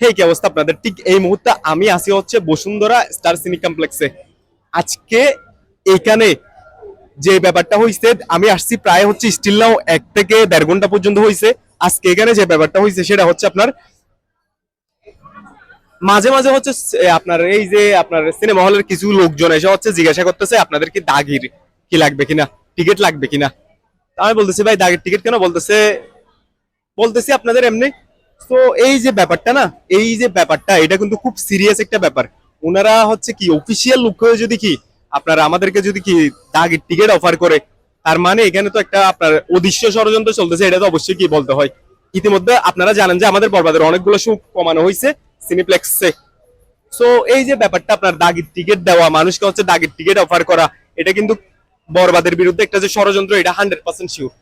হে কি অবস্থা আপনাদের? ঠিক এই মুহূর্তে আমি আসি হচ্ছে বসুন্ধরা স্টার সিনি কমপ্লেক্সে আজকে এখানে যে ব্যাপারটা হয়েছে আমি আসছি প্রায় হচ্ছে স্টিল নাও এক থেকে দেড় ঘণ্টা পর্যন্ত হয়েছে আজকে এখানে যে ব্যাপারটা হয়েছে সেটা হচ্ছে আপনার মাঝে মাঝে হচ্ছে আপনার এই যে আপনার সিনেমা হলের কিছু লোকজন এসে হচ্ছে জিজ্ঞাসা করতেছে, আপনাদের কি দাগির কি লাগবে কিনা? টিকিট লাগবে কিনা? আমি বলতেছি, ভাই, দাগের টিকিট কেন? বলতেছে, বলতেছি আপনাদের এমনি তো এই যে ব্যাপারটা না, এই যে ব্যাপারটা, এটা কিন্তু খুব সিরিয়াস একটা ব্যাপার। ওনারা হচ্ছে কি অফিসিয়াল লোক হয়ে যদি কি, আপনারা আমাদেরকে যদি কি দাগের টিকিট অফার করে, তার মানে এখানে তো একটা আপনার অদৃশ্য ষড়যন্ত্র চলতেছে, এটা তো অবশ্যই কি বলতে হয়। ইতিমধ্যে আপনারা জানেন যে আমাদের বরবাদের অনেকগুলো শো কমানো হয়েছে সিনিপ্লেক্সে সো এই যে ব্যাপারটা, আপনার দাগের টিকিট দেওয়া, মানুষকে হচ্ছে দাগের টিকিট অফার করা, এটা কিন্তু বরবাদের বিরুদ্ধে একটা যে ষড়যন্ত্র, এটা হান্ড্রেড পার্সেন্ট শিওর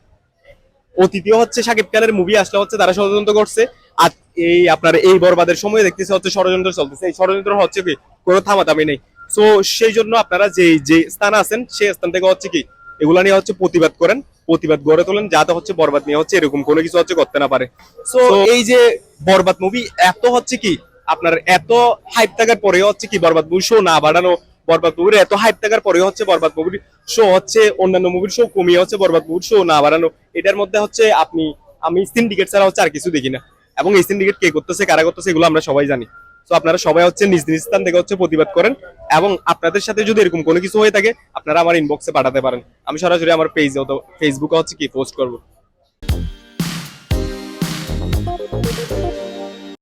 অতীতীয় হচ্ছে সাকিব খানের মুভি আসলে হচ্ছে তারা ষড়যন্ত্র করছে। আর এই আপনার এই বরবাদের সময় দেখতেছে হচ্ছে ষড়যন্ত্র চলতেছে। এই ষড়যন্ত্র হচ্ছে কি? কোনো থামাথামি নেই। সো সেই জন্য আপনারা যে যে স্থান আছেন সেই স্থান থেকে হচ্ছে কি? এগুলা নিয়ে হচ্ছে প্রতিবাদ করেন। প্রতিবাদ গড়ে তোলেন যাতে হচ্ছে বরবাদ নিয়ে হচ্ছে এরকম কোনো কিছু হচ্ছে করতে না পারে। সো এই যে বরবাদ মুভি এত হচ্ছে কি? আপনার এত হাইপ থাকার পরে হচ্ছে কি বরবাদ মুভি শো না বাড়ানো বরবাদ মুভির এত হাইপ থাকার পরে হচ্ছে বরবাদ মুভির শো হচ্ছে, অন্যান্য মুভির শো কমিয়ে হচ্ছে বরবাদ মুভির শো না বাড়ানো। এটার মধ্যে হচ্ছে আপনি, আমি সিন্ডিকেট ছাড়া হচ্ছে আর কিছু দেখি না। এবং এই সিন্ডিকেট কে করতেছে, কারা করতেছে, এগুলো আমরা সবাই জানি। তো আপনারা সবাই হচ্ছে নিজ নিজ স্থান থেকে হচ্ছে প্রতিবাদ করেন এবং আপনাদের সাথে যদি এরকম কোনো কিছু হয়ে থাকে, আপনারা আমার ইনবক্সে পাঠাতে পারেন। আমি সরাসরি আমার পেজে ফেসবুকে হচ্ছে কি পোস্ট করব।